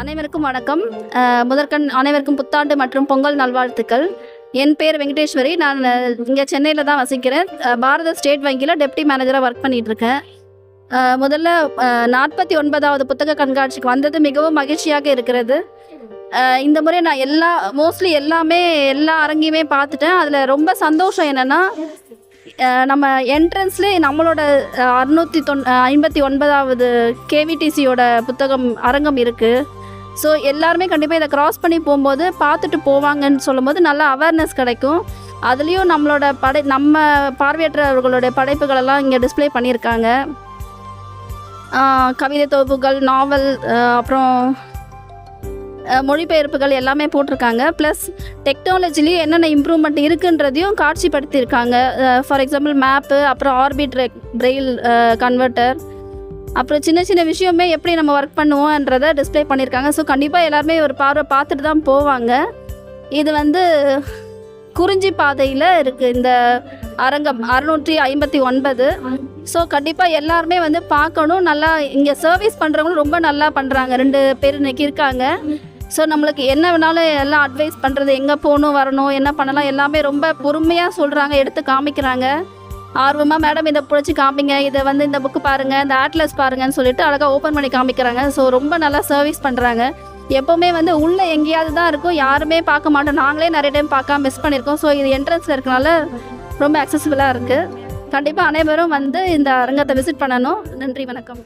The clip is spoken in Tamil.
அனைவருக்கும் வணக்கம். முதற்கண் அனைவருக்கும் புத்தாண்டு மற்றும் பொங்கல் நல்வாழ்த்துக்கள். என் பேர் வெங்கடேஸ்வரி. நான் இங்கே சென்னையில் தான் வசிக்கிறேன். பாரத ஸ்டேட் வங்கியில் டெப்டி மேனேஜராக ஒர்க் பண்ணிகிட்ருக்கேன் முதல்ல நாற்பத்தி ஒன்பதாவது புத்தக கண்காட்சிக்கு வந்தது மிகவும் மகிழ்ச்சியாக இருக்கிறது. இந்த முறை நான் எல்லா மோஸ்ட்லி எல்லாமே எல்லா அரங்கையுமே பார்த்துட்டேன். அதில் ரொம்ப சந்தோஷம் என்னென்னா நம்ம என்ட்ரன்ஸ்லேயே நம்மளோட அறுநூற்றி தொன் ஐம்பத்தி ஒன்பதாவது கேவிடிசியோட புத்தகம் அரங்கம் இருக்குது ஸோ எல்லாருமே கண்டிப்பாக இதை க்ராஸ் பண்ணி போகும்போது பார்த்துட்டு போவாங்கன்னு சொல்லும்போது நல்ல அவேர்னஸ் கிடைக்கும். அதுலேயும் நம்மளோட படை நம்ம பார்வையற்றவர்களுடைய படைப்புகளெல்லாம் இங்கே டிஸ்ப்ளே பண்ணியிருக்காங்க. கவிதை தொகுப்புகள் நாவல் அப்புறம் மொழிபெயர்ப்புகள் எல்லாமே போட்டிருக்காங்க. ப்ளஸ் டெக்னாலஜிலையும் என்னென்ன இம்ப்ரூவ்மெண்ட் இருக்குன்றதையும் காட்சிப்படுத்தியிருக்காங்க. ஃபார் எக்ஸாம்பிள் மேப்பு அப்புறம் ஆர்பிட் பிரெயில் கன்வெர்ட்டர் அப்புறம் சின்ன சின்ன விஷயமே எப்படி நம்ம ஒர்க் பண்ணுவோன்றதை டிஸ்ப்ளே பண்ணியிருக்காங்க. ஸோ கண்டிப்பாக எல்லாருமே ஒரு பார்வை பார்த்துட்டு தான் போவாங்க. இது வந்து குறிஞ்சி பாதையில் இருக்குது இந்த அரங்கம் அறுநூற்றி ஐம்பத்தி ஒன்பது. ஸோ கண்டிப்பாக எல்லாருமே வந்து பார்க்கணும். நல்லா இங்கே சர்வீஸ் பண்ணுறவங்களும் ரொம்ப நல்லா பண்ணுறாங்க ரெண்டு பேர் இன்னைக்கு இருக்காங்க. ஸோ நம்மளுக்கு என்ன வேணாலும் எல்லாம் அட்வைஸ் பண்ணுறது எங்கே போகணும் வரணும் என்ன பண்ணலாம் எல்லாமே ரொம்ப பொறுமையாக சொல்கிறாங்க எடுத்து காமிக்கிறாங்க. ஆர்வமாக மேடம் இதை பிடிச்சி காமிங்க இதை வந்து இந்த புக்கு பாருங்கள் இந்த ஆட்லஸ் பாருங்கன்னு சொல்லிட்டு அழகாக ஓப்பன் பண்ணி காமிக்கிறாங்க. ஸோ ரொம்ப நல்லா சர்வீஸ் பண்ணுறாங்க எப்போவுமே வந்து உள்ளே எங்கேயாவது தான் இருக்கும். யாருமே பார்க்க மாட்டோம். நாங்களே நிறைய டைம் பார்க்காம மிஸ் பண்ணியிருக்கோம். ஸோ இது என்ட்ரன்ஸில் இருக்கனால ரொம்ப அக்சசிபிளாக இருக்குது கண்டிப்பாக அனைவரும் வந்து இந்த அரங்கத்தை விசிட் பண்ணணும். நன்றி வணக்கம்.